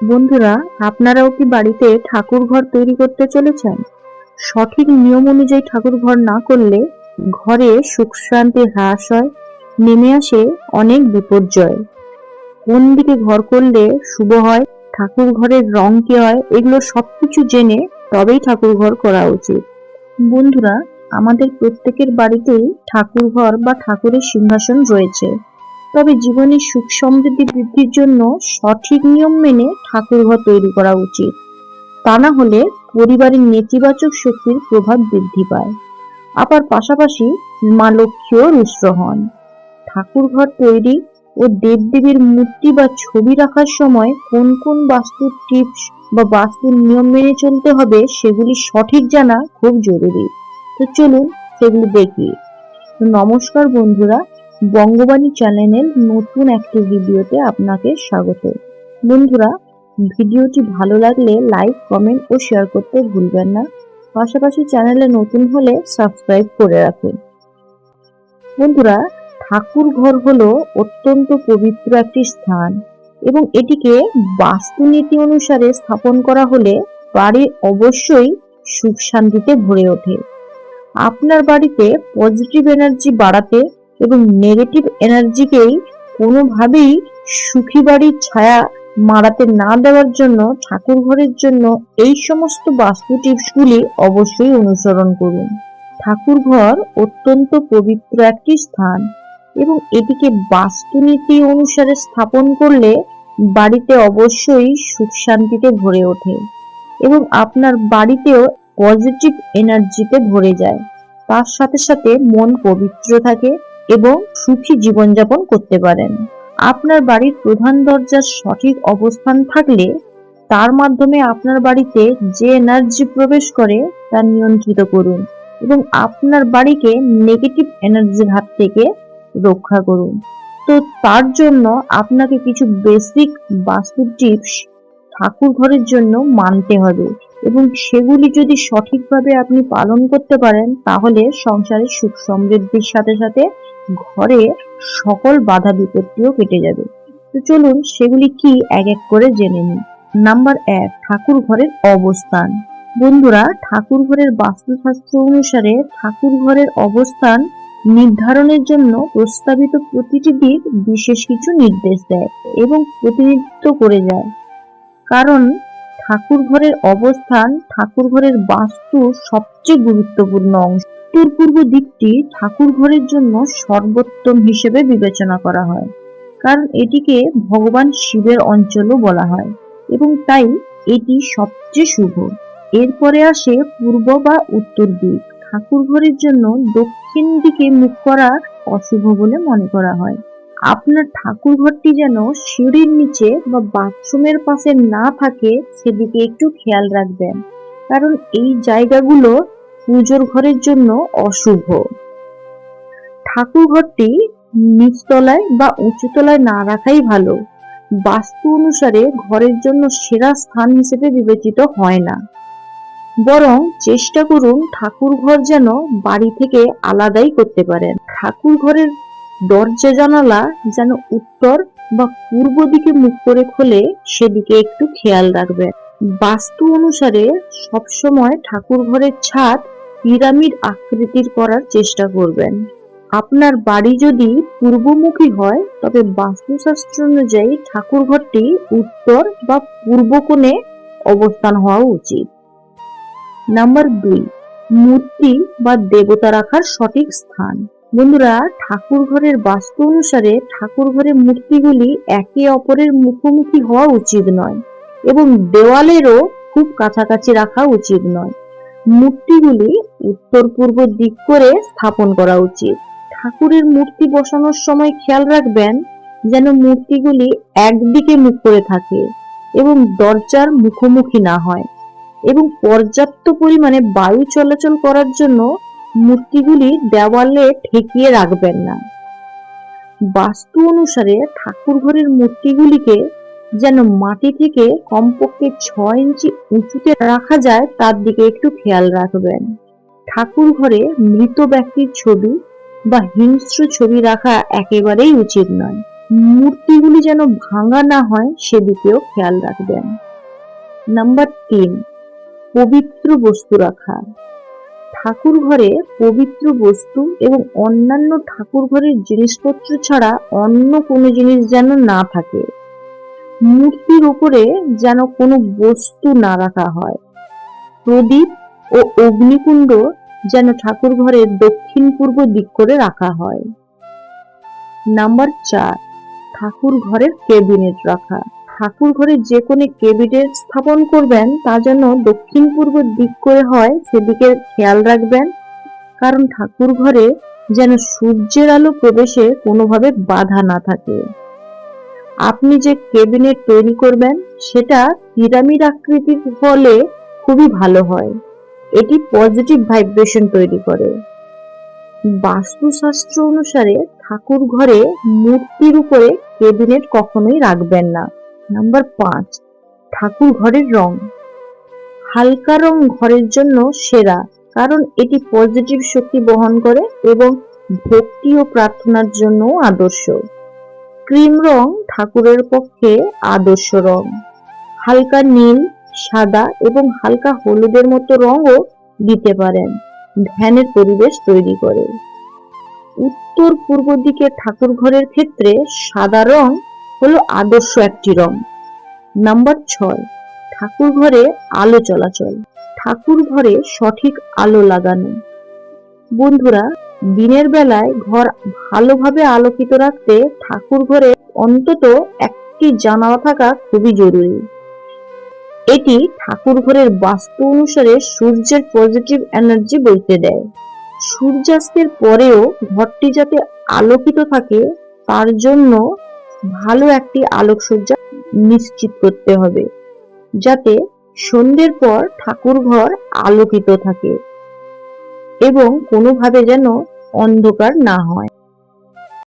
বন্ধুরা, আপনারাও কি বাড়িতে ঠাকুর ঘর তৈরি করতে চলেছেন? সঠিক নিয়ম অনুযায়ী ঠাকুর ঘর না করলে ঘরে সুখ শান্তি হ্রাস হয়, নেমে আসে অনেক বিপর্যয়। কোন দিকে ঘর করলে শুভ হয় ঠাকুর ঘরের রং কি হয়, এগুলো সবকিছু জেনে তবেই ঠাকুর ঘর করা উচিত। বন্ধুরা, আমাদের প্রত্যেকের বাড়িতেই ঠাকুর ঘর বা ঠাকুরের সিংহাসন রয়েছে। তবে জীবনের সুখ সমৃদ্ধি বৃদ্ধির জন্য সঠিক নিয়ম মেনে ঠাকুর ঘর তৈরি করা উচিত। তা না হলে পরিবারের নেতিবাচক শক্তির প্রভাব বৃদ্ধি পায়। আবার পাশাপাশি মা লক্ষ্মীও রুষ্ট হন। ঠাকুর ঘর তৈরি ও দেবদেবীর মূর্তি বা ছবি রাখার সময় কোন কোন বাস্তুর টিপস বা বাস্তুর নিয়ম মেনে চলতে হবে সেগুলি সঠিক জানা খুব জরুরি। তো চলুন সেগুলি দেখি। নমস্কার বন্ধুরা বঙ্গবাণী চ্যানেলের নতুন একটি ভিডিওতে আপনাকে স্বাগত। বন্ধুরা, ভিডিওটি ভালো লাগলে লাইক, কমেন্ট ও শেয়ার করতে ভুলবেন না। পাশাপাশি চ্যানেলে নতুন হলে সাবস্ক্রাইব করে রাখুন। বন্ধুরা ঠাকুর ঘর হলো অত্যন্ত পবিত্র একটি স্থান এবং এটিকে বাস্তুনীতি অনুসারে স্থাপন করা হলে বাড়ি অবশ্যই সুখ শান্তিতে ভরে ওঠে। আপনার বাড়িতে পজিটিভ এনার্জি বাড়াতে এবং নেগেটিভ এনার্জিকেই কোনোভাবেই সুখী বাড়ির ছায়া মারাতে না দেওয়ার জন্য, ঠাকুর ঘরের জন্য এই সমস্ত বাস্তু টিপসগুলি অবশ্যই অনুসরণ করুন। ঠাকুর ঘর অত্যন্ত পবিত্র একটি স্থান এবং এটিকে বাস্তুনীতি অনুসারে স্থাপন করলে বাড়িতে অবশ্যই সুখ শান্তিতে ভরে ওঠে এবং আপনার বাড়িতেও পজিটিভ এনার্জিতে ভরে যায়। তার সাথে সাথে মন পবিত্র থাকে এবং সুখী জীবনযাপন করতে পারেন। আপনার বাড়ির প্রধান দরজার সঠিক অবস্থান থাকলে তার মাধ্যমে আপনার বাড়িতে যে এনার্জি প্রবেশ করে তা নিয়ন্ত্রিত করুন এবং আপনার বাড়িকে নেগেটিভ এনার্জির হাত থেকে রক্ষা করুন। তো তার জন্য আপনাকে কিছু বেসিক বাস্তু টিপস ঠাকুর ঘরের জন্য মানতে হবে এবং সেগুলি যদি সঠিকভাবে আপনি পালন করতে পারেন তাহলে সংসারের সুখ সমৃদ্ধির সাথে সাথে ঘরে সকল বাধা বিপত্তিও কেটে যাবে। তো চলুন সেগুলি কি এক এক করে জেনে নিই। নাম্বার এক, ঠাকুর ঘরের অবস্থান। বন্ধুরা, ঠাকুর ঘরের বাস্তুশাস্ত্র অনুসারে ঠাকুর ঘরের অবস্থান নির্ধারণের জন্য প্রস্তাবিত প্রতিটি দিক বিশেষ কিছু নির্দেশ দেয় এবং প্রতিনিধিত্ব করে যায়। কারণ ঠাকুর ঘরের অবস্থান ঠাকুর ঘরের বাস্তু সবচেয়ে গুরুত্বপূর্ণ অংশ। উত্তর পূর্ব দিকটি ঠাকুর ঘরের জন্য সর্বোত্তম হিসেবে বিবেচনা করা হয়, কারণ এটিকে ভগবান শিবের অঞ্চলও বলা হয় এবং তাই এটি সবচেয়ে শুভ। এরপরে আসে পূর্ব বা উত্তর দিক। ঠাকুর ঘরের জন্য দক্ষিণ দিকে মুখ করা অশুভ বলে মনে করা হয়। আপনার ঠাকুর ঘরটি যেন সিঁড়ির নিচে বা বাথরুমের পাশে না থাকে, সেদিকে একটু খেয়াল রাখবেন, কারণ এই জায়গাগুলো পুজোর ঘরের জন্য অশুভ। ঠাকুর ঘরটি নিচতলায় বা উঁচুতলায় না রাখাই ভালো। বাস্তু অনুসারে ঘরের জন্য সেরা স্থান হিসেবে বিবেচিত হয় না। বরং চেষ্টা করুন ঠাকুর ঘর যেন বাড়ি থেকে আলাদাই করতে পারেন। ঠাকুর ঘরের দরজা জানালা যেন উত্তর বা পূর্ব দিকে মুখ করে খোলে, সেদিকে একটু খেয়াল রাখবেন। বাস্তু অনুসারে সবসময় ঠাকুর ঘরের ছাদ পিরামিড আকৃতির করার চেষ্টা করবেন। আপনার বাড়ি যদি পূর্বমুখী হয়, তবে বাস্তুশাস্ত্র অনুযায়ী ঠাকুর ঘরটি উত্তর বা পূর্ব কোণে অবস্থান হওয়া উচিত। নাম্বার দুই, মূর্তি বা দেবতা রাখার সঠিক স্থান। বন্ধুরা ঠাকুর ঘরের বাস্তু অনুসারে ঠাকুর ঘরের মূর্তিগুলি একে অপরের মুখোমুখি হওয়া উচিত নয় এবং দেওয়ালেরও খুব কাছাকাছি রাখা উচিত নয়। মূর্তিগুলি উত্তর পূর্ব দিক করে স্থাপন করা উচিত। ঠাকুরের মূর্তি বসানোর সময় খেয়াল রাখবেন যেন মূর্তিগুলি একদিকে মুখ করে থাকে এবং দরজার মুখোমুখি না হয় এবং পর্যাপ্ত পরিমাণে বায়ু চলাচল করার জন্য মূর্তিগুলি দেওয়ালে ঠেকিয়ে রাখবেন না। বাস্তু অনুসারে ঠাকুর ঘরের মূর্তিগুলিকে যেন মাটি থেকে কমপক্ষে ছয় ইঞ্চি উঁচুতে রাখা যায়, তার দিকে একটু খেয়াল রাখবেন। ঠাকুর ঘরে মৃত ব্যক্তির ছবি বা হিংস্র ছবি রাখা একেবারেই উচিত নয়। মূর্তিগুলি যেন ভাঙা না হয় সেদিকেও খেয়াল রাখবেন। নাম্বার তিন, পবিত্র বস্তু রাখা। ঠাকুর ঘরে পবিত্র বস্তু এবং অন্যান্য ঠাকুর ঘরের জিনিসপত্র ছাড়া অন্য কোনো জিনিস যেন না থাকে। মূর্তির উপরে যেন কোনো বস্তু না রাখা হয়। প্রদীপ ও অগ্নিকুণ্ড যেন ঠাকুর ঘরের দক্ষিণ পূর্ব দিক করে রাখা হয়। নাম্বার চার ঠাকুর ঘরের কেবিনেট রাখা। ঠাকুর ঘরে যে কোনো কেবিনেট স্থাপন করবেন, তা যেন দক্ষিণ পূর্ব দিক করে হয়, সেদিকে খেয়াল রাখবেন। কারণ ঠাকুর ঘরে যেন সূর্যের আলো প্রবেশে কোনোভাবে বাধা না থাকে। আপনি যে কেবিনেট তৈরি করবেন, সেটা পিরামিড আকৃতির হলে খুবই ভালো হয়। এটি পজিটিভ ভাইব্রেশন তৈরি করে। বাস্তুশাস্ত্র অনুসারে ঠাকুর ঘরে মূর্তির উপরে কেবিনেট কখনোই রাখবেন না। নাম্বার পাঁচ, ঠাকুর ঘরের রং। হালকা রং ঘরের জন্য সেরা, কারণ এটি পজিটিভ শক্তি বহন করে এবং ভক্তি ও প্রার্থনার জন্য আদর্শ। ক্রিম রং ঠাকুরের পক্ষে আদর্শ রং। হালকা নীল, সাদা এবং হালকা হলুদের মতো রঙও দিতে পারেন। ধ্যানের পরিবেশ তৈরি করে। উত্তর পূর্ব দিকে ঠাকুর ঘরের ক্ষেত্রে সাদা রং হলো আদর্শ একটি রং। নাম্বার ছয়, ঠাকুর ঘরে আলো চলাচল। ঠাকুর ঘরে সঠিক আলো লাগানো। বন্ধুরা দিনের বেলায় ঘর ভালোভাবে আলোকিত রাখতে ঠাকুর ঘরে অন্তত একটি জানালা থাকা খুবই জরুরি। এটি ঠাকুর ঘরের বাস্তু অনুসারে সূর্যের পজিটিভ এনার্জি বইতে দেয়। সূর্যাস্তের পরেও ঘরটি যাতে আলোকিত থাকে, তার জন্য ভালো একটি আলোকসজ্জা নিশ্চিত করতে হবে, যাতে সন্ধ্যের পর ঠাকুর ঘর আলোকিত থাকে এবং কোনোভাবে যেন অন্ধকার না হয়।